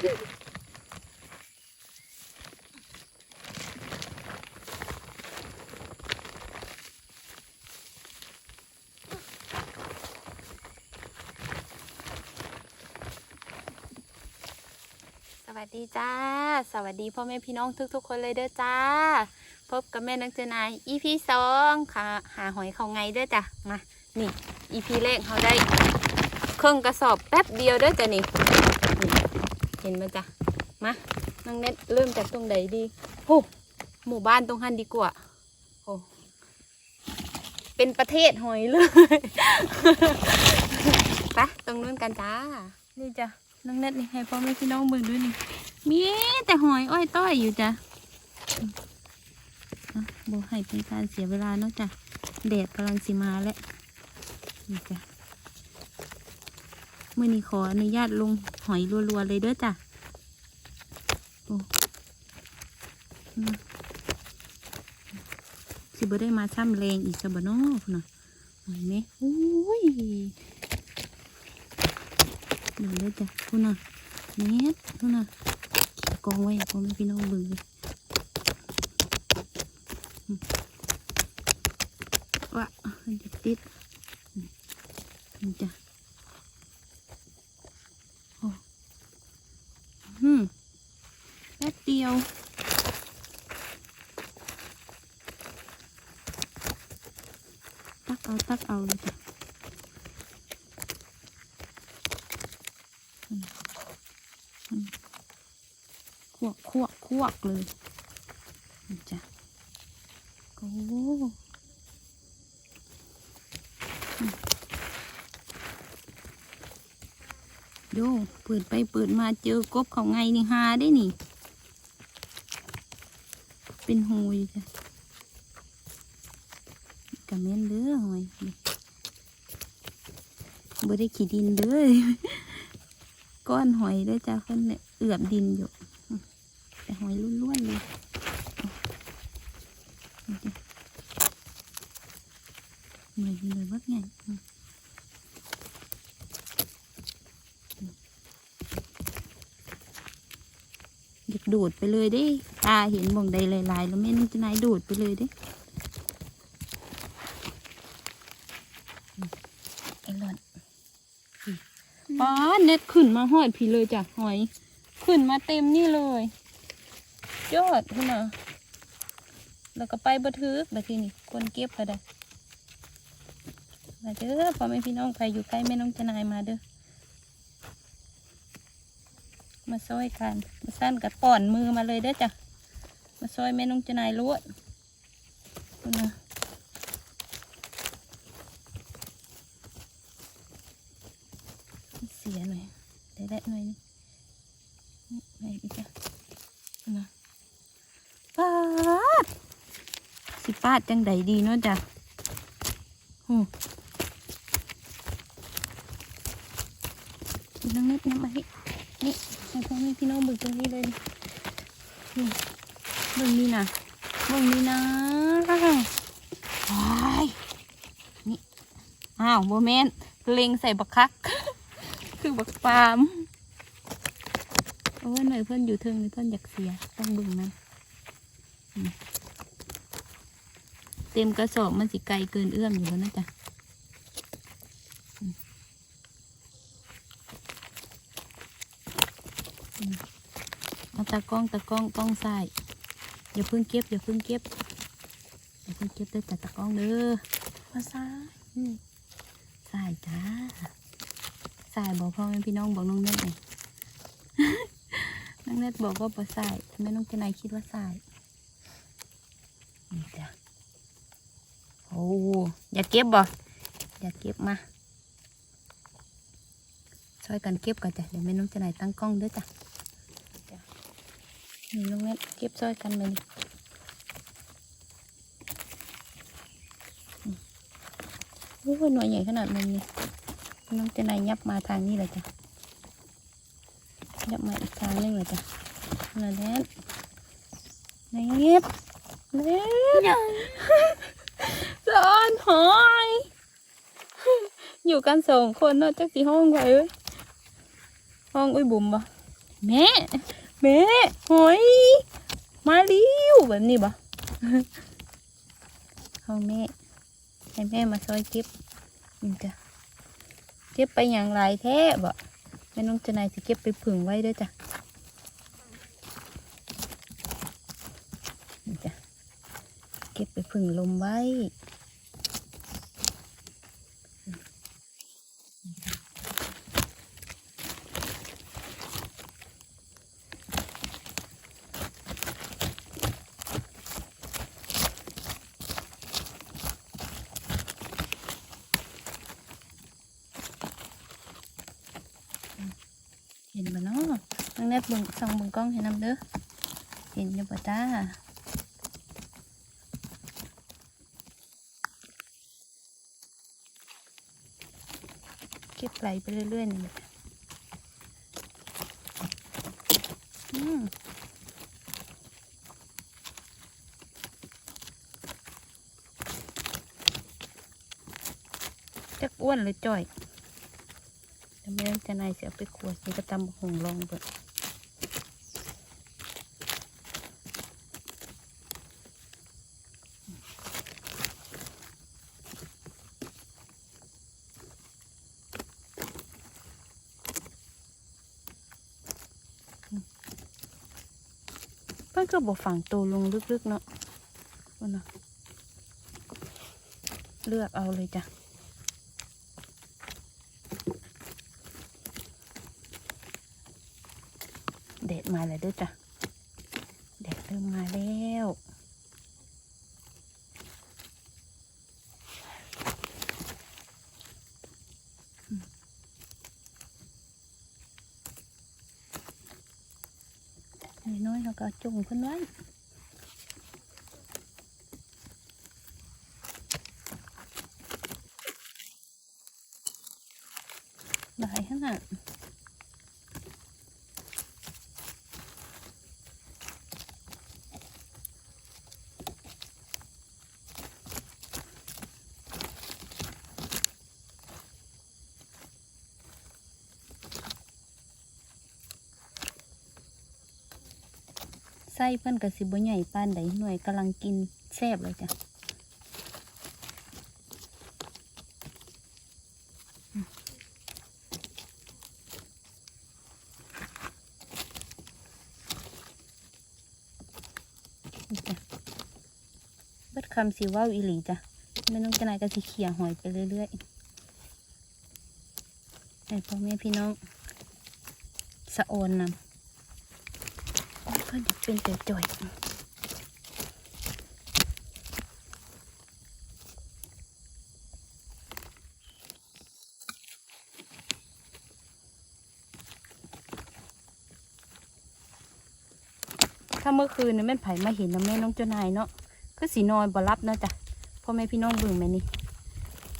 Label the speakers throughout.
Speaker 1: สวัสดีจ้า สวัสดีพ่อแม่พี่น้องทุกๆ คนเลยเด้อจ้า พบกับแม่นักเจนาย EP สองค่ะ หาหอยเขาไงเด้อจ้ะ มา นี่ EP แรกเขาได้ เครื่องกระสอบแป๊บเดียวเด้อจ้ะนี่นี่ เห็นไหมจ้ะมาน้องเน็ตเริ่มจากตรงไหนดีโอ้หมู่บ้านตรงหันดีกว่าโอ้เป็นประเทศหอยเลยไปตรงนู้นกันจ้า นี่จ้ะน้องเน็ตนี่ให้พ่อแม่พี่น้องเบิ่งด้วยนี่มีแต่หอยอ้อยต้อยอยู่จ้ะอะโบให้เป็นการเสียเวลาเนาะจ้ะแดดกำลังสิมาแล้วนี่จ้ะ มื่อนี้ขออนุญาตลงหอยรัวๆเลยเด้อจ้ะโอ้อืมสิบ่ได้มาซ้ำแรงอีกจะบ่นาะพุ่นน่ะหอยไหมโอ้ยดี๋ยวเลยจ้ะพุ่นน่ะเน็ดพุ่นน่ะกองไว้กองให้พี่น้องเบิ่งเลยอืมว่ามันจะติดนี่จ้ะโอ้อืมแป๊บเดียวตักเอาตักเอาเลยจ้ะขวกขวกขวกเลยจ้ะโอ้อืมโยเปิดไปเปิดมาเจอกบเขาไงนี่หาได้นี่ เป็นหอยจ้ะกะเม็นเด้อหอยบ่ได้ขี้ดินเด้อก้อนหอยด้อจ้ะคนเนี่ยเอือบดินอยู่ แต่หอยล้วนๆเลยนี่จ้ะหน่อยเลยว่าไงอืมอยากดูดไปเลยด้ ตาเห็นบ่งใดหลายๆ แล้วแม่นุ่งจะนายดูดไปเลยเด้อืมไอ้หลอนอืมป้าดเน็ตขึ้นมาหอยพี่เลยจ้ะหอย ขึ้นมาเต็มนี่เลย ยอดขึ้นมาแล้วก็ไปบัทึกแบบที่นี่คนเก็บก็ได้มาเด้อพ่อแม่พี่น้องใครอยู่ใกล้แม่น้องจะนายมาเด้อมาซอยกันมาสั้นกับป่อนมือมาเลยเด้อจ้ะ มาซอยแม่น้องจะนายลวดนมาเสียหน่อยได้ได้หน่อยนี่นี่ไหนอีกจ้ะขึ้นมาปาดสิปาดจังใดดีเนาะจ้ะหูน้องนิดน้ำมาให้นี่ให้พ่อแม่พี่น้องบิ่งตรงนี้เลยนี่ เบิ่งนี่นะเบิ่งนี่นะว้ายนี่อ้าวโบแมนเล็งใส่บักคัก คือบักปามเพราะว่าหน่อยเพื่อนอยู่เทิงนี่เพื่อนอยากเสียต้องบิ่งมันเต็มกระสอบมันสิไกลเกินเอื้อมอยู่แล้วนะจ๊ะมอืมเอาตากล้องตากล้องก้องใส่ อย่าเพิ่งเก็บอย่าเพิ่งเก็บอย่าเพิ่งเก็บเด้อจ้ะตากล้องเด้อมาใส่อืมใส่จ้าใส่บอกพ่อแม่พี่น้องบอกน้องเน็ตหน่อยน้องเน็ตบอกว่าบ่ใส่ทำไมน้องเจนายคิดว่าใส่นี่จ้ะโอ้อยากเก็บบ่อยากเก็บมาช่วยกันเก็บก่อนจ้ะเดี๋ยวแม่น้องจะไหนตั้งกล้องด้วยจ้ะจ้ะ นี่น้องเน็ตเก็บช่วยกันเลยโอ้ยหน่วยใหญ่ขนาดนี้นี่น้องจะไหนยับมาทางนี้เลยจ้ะยับมาอีกทางนึงเลยจ้ะนั่นแหละเน็บเน็บสอนหอย อยู่กันสองคนเนาะจักสีห้องไว้เอ้ยห้องอุ้ยบุ๋มบ่แม่ แม่หอยมาเริวแบบนี้บ่เอาแม่ให้แม่มาซอยเก็บนี่จ้ะเก็บไปอย่างไรแท้บ่แม่น้องจะนายสิเก็บไปผึ่งไว้ด้วยจ้ะนี่จ้ะเก็บไปผึ่งลมไว้ ห็นบ่เนาะน้องแนบเบิ่งส่องเบิ่งกล้องให้นำเด้อเห็นอยู่บ่จ้าเก็บไหลไปเรื่อยๆนี่แหละอืมจักอ้วนเลยจ่อย แต่ไม่ต้องจะนายเสียไปขวดนี่ก็ตำหงลองเบิดเพิ่นก็บอกฝังตัวลงลึกๆเนาะว่านะเลือกเอาเลยจ้ะ แดด มาแล้วด้วยจ้ะแดดเริ่มมาแล้วน้อยๆเราก็จุ่มขึ้นไว้ เพิ่อนกระสิบใหญ่ปานใดหน่วยกำลังกินแซ่บเลยจ้ะอืมนี่จ้ะเบิดคำสิเว้าอีหลีจ้ะไม่ต้องจะนายก็สิเขี่ยหอยไปเรื่อยๆให้พ่อแม่พี่น้องสะโอนนำ ก็จะเป็นแต่จ่อยถ้าเมื่อคืนนี่แม่ไผ่มาเห็นนะแม่น้องเจ้านายเนาะก็สีนอนบ่รับเนาะจ้ะพ่อแม่พี่น้องเบิ่งแม่นี่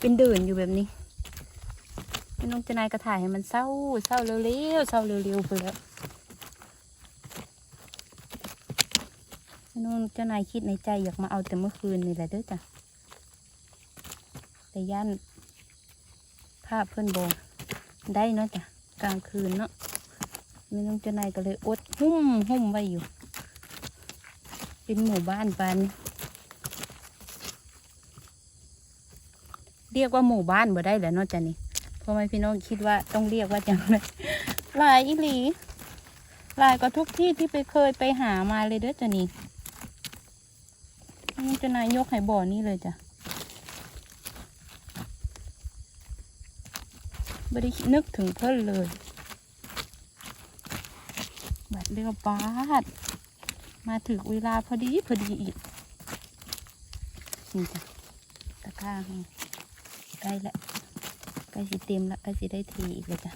Speaker 1: เป็นเดินอยู่แบบนี้แม่น้องเจ้านายก็ถ่ายให้มันเศร้าเศร้าเร็วๆเศร้าเร็วๆไปแล้ว นู่นเจ้านายคิดในใจอยากมาเอาแต่เมื่อคืนนี่แหละเด้อจ้ะแต่ย่านภาพเพื่อนโบได้เนาะจ้ะกลางคืนเนาะไม่ต้องเจ้านายก็เลยอดหุ้มหุ้มไว้อยู่ เป็นหมู่บ้านปานเรียกว่าหมู่บ้านบ่ได้แหล้วเนาะจ้ะนี่เพราะไม่พี่น้องคิดว่าต้องเรียกว่าจังเลยหลายอีหลีลายกว่าทุกที่ที่ไปเคยไปหามาเลยเด้อจ้ะนี่ นี่จะนายยกไห่บ่อนี่เลยจ้ะไม่ได้นึกถึงเพิ่นเลยบัดเรียกบาดมาถึงเวลาพอดีพอดีอีกนี่จ้ะตะกร้าให้ใกล้ละใกล้สิเต็มละใกล้สิได้ทีอีกเลยจ้ะ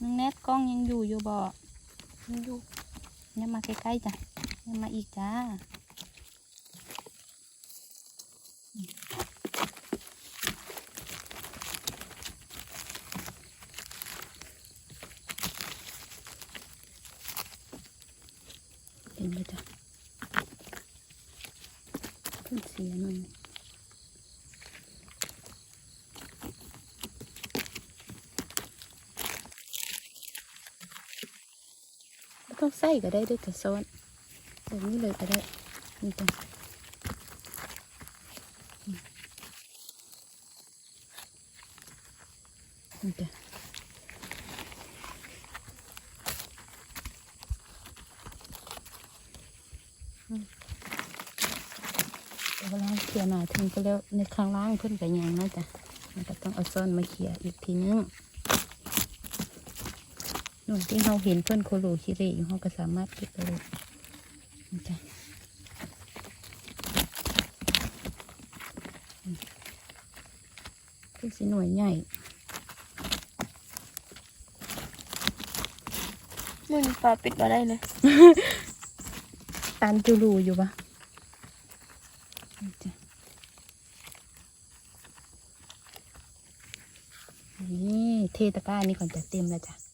Speaker 1: น้องแนทกล้องยังอยู่อยู่บ่ ยังอยู่เนี่ยมาใกล้ๆจ้ะเนี่ยมาอีกจ้าเห็นไหมจ้ะเพิ่งเสียหน่อย ต้องใส่ก็ได้ด้วยแต่ซ้อนแบบนี้เลยก็ได้นี่จ้ะนี่จ้ะเดี๋ยวเวลาเขี่ยหนาถึงก็แล้วในข้างล่างเพิ่อนก็ยังนะจ๊ะมันก็ต้องเอาซ้อนมาเขี่ยอีกทีนึง หน่วยที่เราเห็นเพื่อนโคโลชิเรอยู่เราก็สามารถเก็บได้เลยจ้ะคือสิหน่วยใหญ่
Speaker 2: มันปลาปิดมาได้เลย
Speaker 1: ตันจูรูอยู่ปะนี่เทตะกร้านี่ก่อนจะเต็มแล้วจ้ะ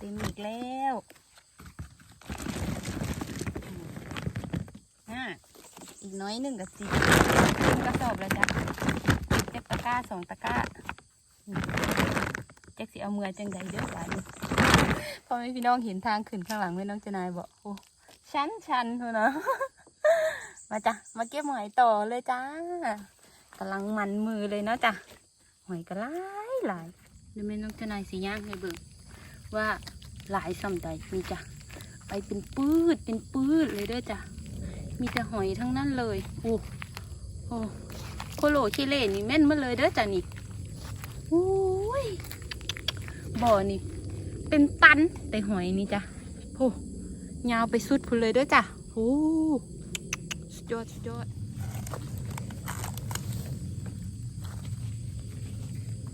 Speaker 1: เต็มอีกแล้วอ่าอีกน้อยหนึ่งกับสี่เต็มกระสอบแล้วจ้ะเต็มตะกร้าสองตะกร้าอืมแจ็คสิเอาเมือจังใดเด้อจ้ะนี่พอแม่พี่น้องเห็นทางขึ้นข้างหลังแม่น้องเจนายบอกโอ้ชันชันเถอะนะมาจ้ะมาเก็บหอยต่อเลยจ้ากำลังมันมือเลยเนาะจ้ะหอยก็หลายหลายเดี๋ยวแม่น้องทนายสีย่างให้เบิ่ง ว่าหลายสำใดมีจ้ะไปเป็นปื้ดเป็นปื้ดเลยเด้อจ้ะมีแต่หอยทั้งนั้นเลยโอ้โอ้โคโลชิเล่นี่แม่นมาเลยเด้อจ้ะนี่โอ้ยบ่อนี่เป็นตันแต่หอยนี่จ้ะโอ้ยาวไปสุดพุ่นเลยเด้วยจ้ะโอ้สุดยอดสุดยอด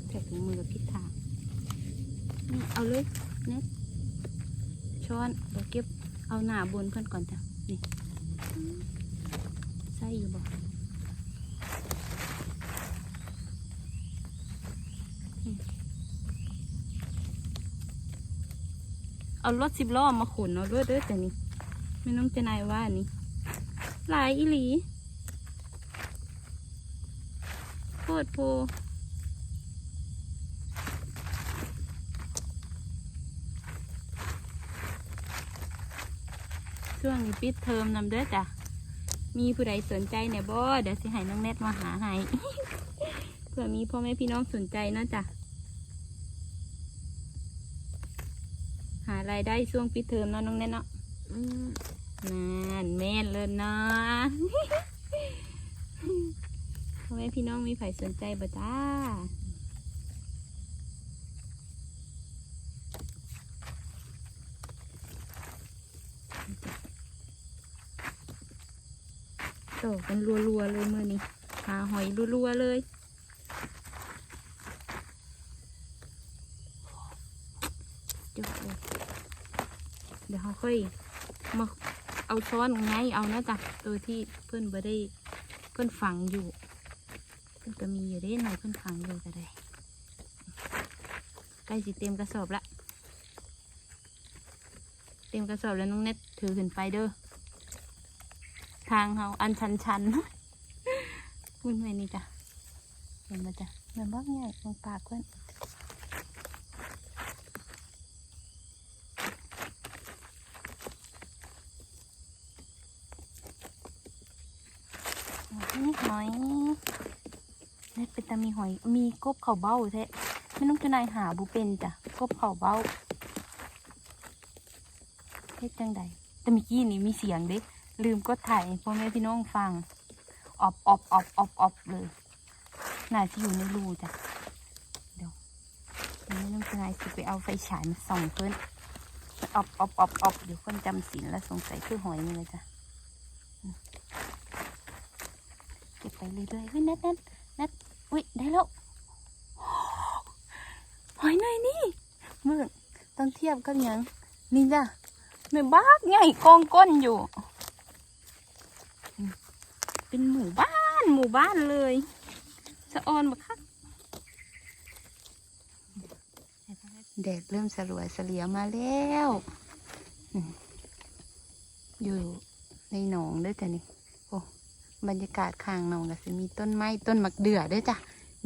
Speaker 1: แท็กมือพิษทาง นี่เอาเลยเน็ตช้อนเดี๋ยวเก็บเอาหน้าบนเพื่อนก่อนจ้ะนี่ใส่อยู่บ่อืมเอารถสิบล้อมาขนเอาด้วยเด้อจ้ะนี่ไม่น้องเจนายว่านี่ลายอีหลีโคตรโพ ช่วงนี้ปิดเทอมนำเด้อจ้ะ มีผู้ใดสนใจเนี่ยบ่เดี๋ยวสิให้น้องเน็ตมาหาให้เผื่อมีพ่อแม่พี่น้องสนใจนะจ๊ะหารายได้ช่วงปิดเทอมเนาะน้องเน็ตเนาะ
Speaker 2: อืม
Speaker 1: นั่นแม่นเลยเนาะพ่อแม่พี่น้องมีใครสนใจบ่จ้า โตกันรัวๆเลยมือนี้หาหอยรัวๆเลย เดี๋ยวเลยเดี๋ยวเขาค่อยมาเอาช้อนไงเอานะจ๊ะตัวที่เพื่อนบ่ได้เพื่อนฝังอยู่ เพื่อนก็มีอยู่ได้หน่อยเพื่อนฝังอยู่ก็ได้ใกล้สิเต็มกระสอบละ เต็มกระสอบแล้วน้องเน็ตถือขึ้นไปเด้อ ทางเขาอันชันชันๆมึนไปนี่จ้ะเห็นมาจ้ะเหมือนบ้างใหญ่ตรงปากเพื่อนนี่หอยนี่เป็นตามีหอย มีกบเข่าเบ้าแท้ไม่ต้องจะนายหาบุเป็นจ้ะกบเข่าเบ้าเฮ็ดจังใดแต่เมื่อกี้นี่มีเสียงเด็ก ลืมกดถ่ายพ่อแม่พี่น้องฟังออบออบออบออบออบเลยน่าจะอยู่ในรูจ้ะเดี๋ยวเดี๋ยวไม่ต้องจะนายสิไปเอาไฟฉายมาส่องเพิ่นออบออบออบออบเดี๋ยวคนจำศีลแล้วสงสัยคือหอยนี่เลยจ้ะเก็บไปเรื่อยๆเฮ้ยนัดนัดนัดอุ้ยได้แล้วหอยหน่อยนี่เมื่อต้องเทียบกับยังนี่จ้ะหน่อบ้ากใหญ่กองก้นอยู่ เป็นหมู่บ้านหมู่บ้านเลยสะออนบักคักแดดเริ่มสลวยเสลียมาแล้ว อยู่ในหนองด้วยจ้ะนี่โอ้บรรยากาศข้างหนองก็จะมีต้นไม้ต้นมะเดื่อด้วยจ้ะ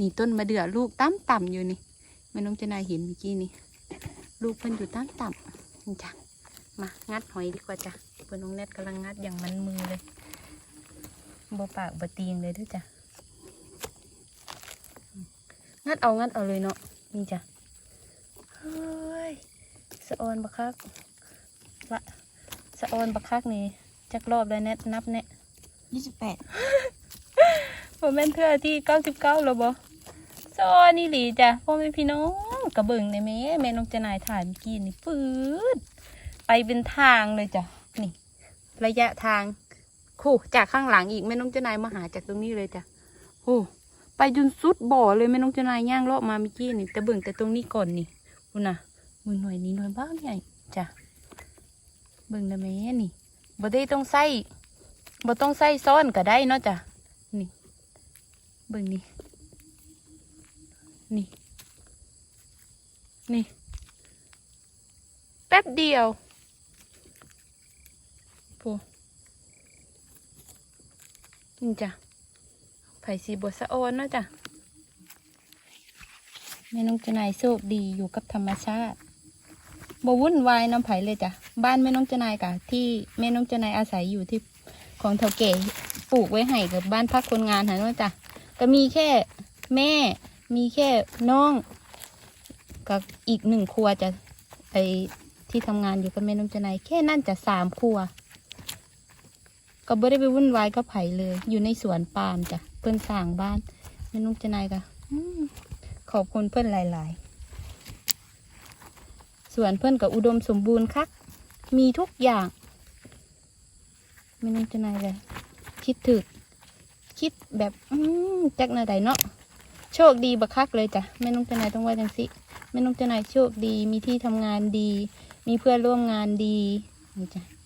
Speaker 1: นี่ต้นมะเดื่อลูกตั้มต่ำอยู่นี่แม่น้องเจนายเห็นเมื่อกี้นี่ลูกเพิ่นอยู่ตั้มต่ำนี่จ้ะมางัดหอยดีกว่าจ้ะเพื่อนน้องเน็ตกำลังงัดอย่างมันมือเลย บ่ปากบ่ตีงเลยเด้วยจ้ะ งัดเอางัดเอาเลยเนาะ นี่จ้ะ เฮ้ย สะออนบักคักละสะออนบักคักนี่ จักรอบเลยเน็ตนับเน็ต
Speaker 2: ยี่สิบแปด
Speaker 1: โมเมนเทื่อที่เก้าสิบเก้าแล้วบ่สะออนนี่หลีจ้ะพ่อแม่พี่น้องกระเบิ่งในแม่แม่น้องจะนายถ่ายเมื่อกี้นี่ฟืดไปเป็นทางเลยจ้ะ นี่ ระยะทาง คู่จากข้างหลังอีกแม่น้องเจ้านายมาหาจากตรงนี้เลยจ้ะโอ้ไปจนสุดบ่อเลยแม่น้องเจ้านายย่างเลาะมาเมื่อกี้นี่แต่เบิ่งแต่ตรงนี้ก่อนนี่คุณน่ะมือหน่อยนี้หน่อยบ้างใหญ่จ้ะเบิ่งนะแม่นี่บ่ได้ต้องใส่บ่ต้องใส่ซ้อนก็ได้เนาะจ้ะนี่ เบิ่งนี่นี่นี่แป๊บเดียวโู นี่จ้ะไผ่สีบสะโอนเนาะจ้ะแม่น้องจนายโชคดีอยู่กับธรรมชาติบวุ่นวายน้ำไผ่เลยจ้ะบ้านแม่น้องจนายกะ ที่แม่น้องจนายอาศัยอยู่ที่ของเถาเก๋ปลูกไว้ให้กับบ้านพักคนงานหาเนาะจ้ะก็มีแค่แม่มีแค่น้องกับอีกหนึ่งครัวจะไปที่ทำงานอยู่กับแม่น้องจนายแค่นั่นจะสามครัว ก็ไม่ได้ไปวุ่นวายกับไผ่เลย อยู่ในสวนปาล์มจ้ะเพื่อนสร้างบ้านแม่น้องเจนายก็ขอบคุณเพื่อนหลาย ๆ สวนเพื่อนกับอุดมสมบูรณ์คักมีทุกอย่างแม่น้องเจนายเลยคิดถึก คิดแบบอืมจักหนาใดเนาะโชคดีบักคักเลยจ้ะแม่นุ่งเจนายต้องว่าจังสิแม่นุ่งเจนายโชคดีมีที่ทำงานดี มีเพื่อนร่วมงานดีนี่จ้ะ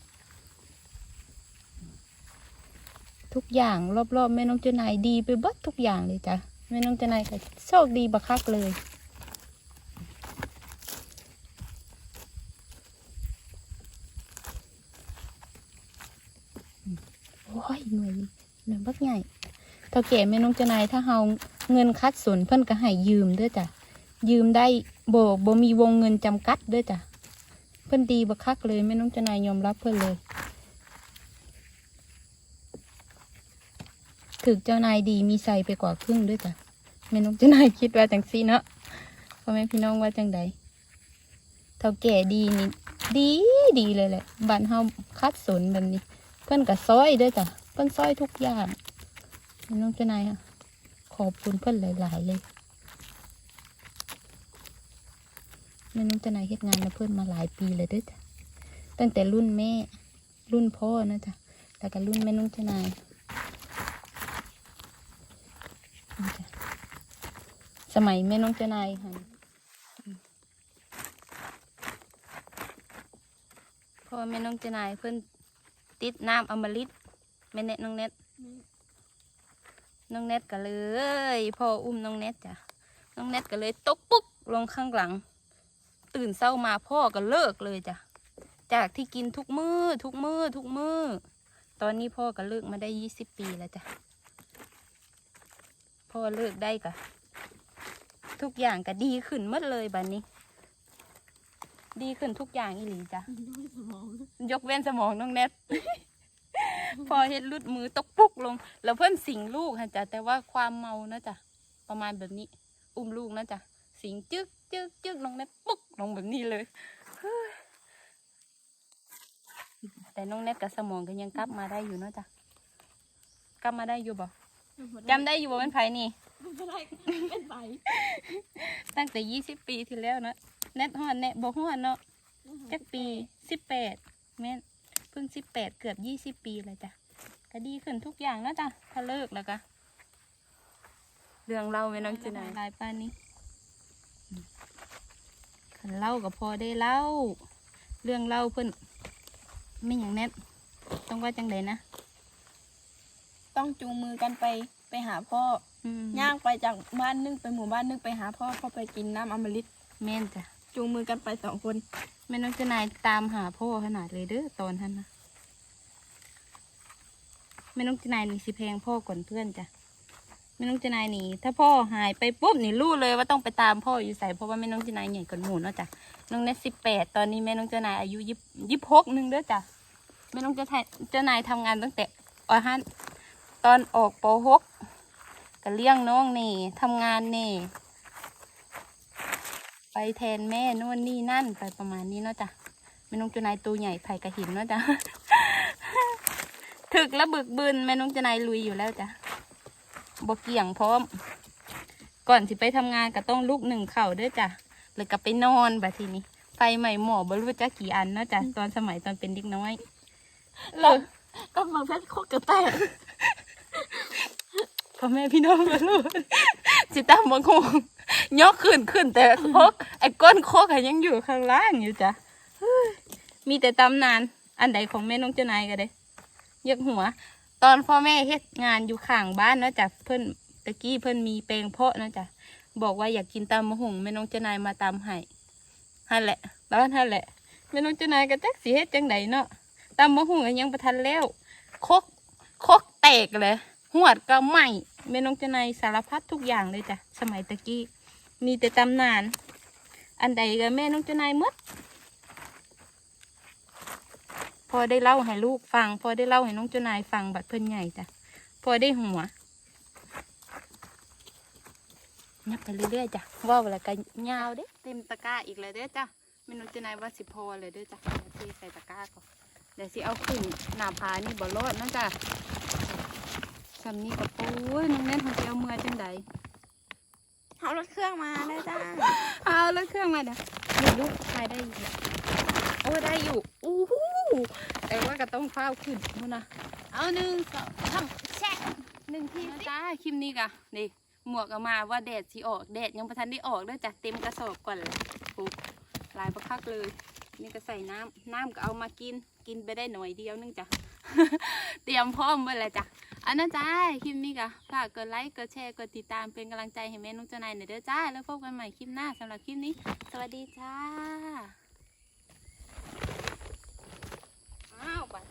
Speaker 1: ทุกอย่าง รอบๆแม่น้องเจนายดีไปเบิดทุกอย่างเลยจ้ะแม่น้องเจนายก็โชคดีบักคักเลยโอ้ยหน่วยหน่วยบักใหญ่เท่าแก่แม่น้องเจนายถ้าเฮาเงินคัดสนเพิ่นก็ให้ยืมด้อจ้ะยืมได้โบ่บ่มีวงเงินจำกัดด้อจ้ะเพิ่นดีบักคักเลยแม่น้องเจนายยอมรับเพิ่นเลย ถึกเจ้านายดีมีใส่ไปกว่าครึ่งด้วยจ้ะแม่น้องเจนายคิดว่าจังซี่เนาะพ่อแม่พี่น้องว่าจังใดเท่าแก่ดีนี่ดีดีเลยแหละบ้านเฮาคัดสนแบบนี้ เพื่อนกับซอยด้วยจ้ะเพื่อนซอยทุกอย่างน้องเจ้านายค่ะขอบคุณเพื่อนหลาย ๆ เลยแม่น้งเจ้านายเฮ็ดงานมาเพื่อนมาหลายปีเลยด้วยจ้ะตั้งแต่รุ่นแม่รุ่นพ่อนะจ๊ะแล้วก็รุ่นแม่น้องเจ้านายนี่จ้ะ สมัยแม่น้องเจ้านายค่ะเพราะว่าแม่น้องเจ้านายเพื่อนติดน้ำอมฤตแม่เน็ตน้องเน็ตน้องเน็ตก็เลยพ่ออุ้มน้องเน็ตจ้ะน้องเน็ตก็เลยตกปุ๊กลงข้างหลัง ตื่นเศร้ามาพ่อก็เลิกเลยจ้ะจากที่กินทุกมือ้อทุกมือ้อทุกมือ้อตอนนี้พ่อก็เลิกมาได้ยี่สิบปีแล้วจ้ะ พ่อเลิกได้กะทุกอย่างก็ดีขึ้นหมดเลยบัดนนี้ ดีขึ้นทุกอย่างอีหลีจ้ะยกเว้นสมองน้องเน็ตพอเฮ็ดลุดมือตกปุ๊กลง แล้วเพื่อนสิงลูกฮะจ้ะแต่ว่าความเมานะจ้ะประมาณแบบนี้ อุ้มลูกนะจ้ะสิงจึกจึกจึกน้องเน็ตปุ๊กลงแบบนี้เลยแต่น้องเน็ตกับสมองก็ยังกลับมาได้อยู่เนาะจ้ะกลับมาได้อยู่บ่ จำได้อยู่บ่เป็นไผนี่
Speaker 2: ไม่ได้เป็นไป
Speaker 1: ตั้งแต่ยี่สิบปีที่แล้วเนาะเน็ตฮอดเน็ตบ่ฮอดเนาะจักปีสิบแปดแม่นเพิ่งสิบแปดเกือบยี่สิบปีเลยจ้ะก็ดีขึ้นทุกอย่างนะจ้ะถ้าเลิกแล้วก็เรื่องเล่าไม่น้องจะไหนลายป้านนี้ขันเล่าก็พอได้เล่า เรื่องเล่าเพิ่นไม่อย่างแน่ต้องว่าจังไดนะ
Speaker 2: ต้องจูงมือกันไปไปหาพ่อ
Speaker 1: อืม
Speaker 2: ย่างไปจากบ้านนึงไปหมู่บ้านนึงไปหาพ่อพ่อไปกินน้ำอมฤต
Speaker 1: แม่นจ้ะ
Speaker 2: จูงมือกันไปสองคน
Speaker 1: แม่น้องจะนายตามหาพ่อขนาดเลยเด้อตอนท่านนะแม่น้องจะนายนี่สิแพงพ่อก่อนเพื่อนจ้ะแม่น้องเจนายหนีถ้าพ่อหายไปปุ๊บนี่รู้เลยว่าต้องไปตามพ่ออยู่ใส่เพราะว่าแม่น้องเจนายใหญ่กว่าหมูเนาะจ้ะน้องเน็ตสิบแปดตอนนี้แม่น้องเจนายอายุยี่ยี่หกหนึ่งเด้อจ้ะแม่น้องเจนายเจนายทำงานตั้งแต่อาหัน ตอนออกปหกก็เลี้ยงน้องนี่ทำงานนี่ ไปแทนแม่นู่นนี่นั่นไปประมาณนี้เนาะจ้ะแม่น้องเจนายตัวใหญ่ไผ่กระหินเนาะจ้ะถึกและบึกบึนแม่น้องเจนายลุยอยู่แล้วจ้ะบกเกี่ยงพร้อม ก่อนสิไปทำงานก็ต้องลุกหนึ่งเข่าด้วยจ้ะเลยกลับไปนอนแบบทีนี้ไฟใหม่หมอบรู้จักกี่อันเนาะจ้ะตอนสมัยตอนเป็นเด็กน้อยเออ
Speaker 2: ก็มาเพชรโคกกระแตก
Speaker 1: พ่อแม่พี่น้องมาลูกสิตามบังคงยกขึ้นขึ้นแต่โคกไอ้ก้นโคกอะยังอยู่ข้างล่างอยู่จ้ะเฮ้ยมีแต่ตำนาน อันใดของแม่น้องเจ้านายก็ได้ยกหัว ตอนพ่อแม่เฮ็ดงานอยู่ข้างบ้านเนาะจ้ะเพิ่นตะกี้เพิ่นมีแปลงเพาะเนาะจ้ะบอกว่าอยากกินตำมะหุงแม่น้องเจ้านายมาตำให้ฮั่นแหละตอนฮั่นแหละแม่น้องเจ้านายก็จักสิเฮ็ดจังไดเนาะ ตำมะหุงยังบ่ทันแล้วโคกโคกแตกเลยหวดก็ไหม้แม่น้องเจ้านายสารพัดทุกอย่างเลยจ้ะสมัยตะกี้ มีแต่ตำนาน อันใดก็แม่น้องเจ้านายมดพอได้เล่าให้ลูกฟัง พอได้เล่าให้น้องเจนายฟังบัดเพิ่นใหญ่จ้ะพอได้หัวนับไปเรื่อยๆจ้ะว่าอะไรกันยาวเด้เต็มตะกร้าอีกเลยเด้จ้ะแม่น้องเจนายว่าสิพอเลยเด้จ้ะใส่ตะกร้าก่อน เดี๋ยวสิเอาขึ้นหน้าผานี่บ่รอดนะจ้ะสำนี้กับโอ้ยน้องเน้นของเจ้าเมื่อจังใด
Speaker 2: เอารถเครื่องมาได้จ้า
Speaker 1: เอาแล้วเครื่องมาเดี๋ยวนี่ลูกชายได้อยู่โอ้ได้อยู่อู้หูแต่ว่าก็ต้องเฝ้าวขึ้นนู่นนะเอาหนึ่งสองสามแช่หนึ่งทีนะจ้าคลิปนี้กะนี่หมวกเอามาว่าแดดสิออกแดดยังประทันได้ออกเด้อจ้ะเต็มกระสอบก่อนเลยโอ้หลายประคักเลย นี่ก็ใส่น้ำน้ำก็เอามากิน กินไปได้หน่อยเดียวนึงจ้ะ เตรียมพร้อมไว้เลยจ้ะอันนั้นจ้าคลิปนี้ก็ฝากกดไลค์ กดแชร์ กดติดตามเป็นกำลังใจให้แม่นุ้งเจ้านายหน่อยเด้อจ้า แล้วพบกันใหม่คลิปหน้าสำหรับคลิปนี้ สวัสดีจ้า อ้าวบัด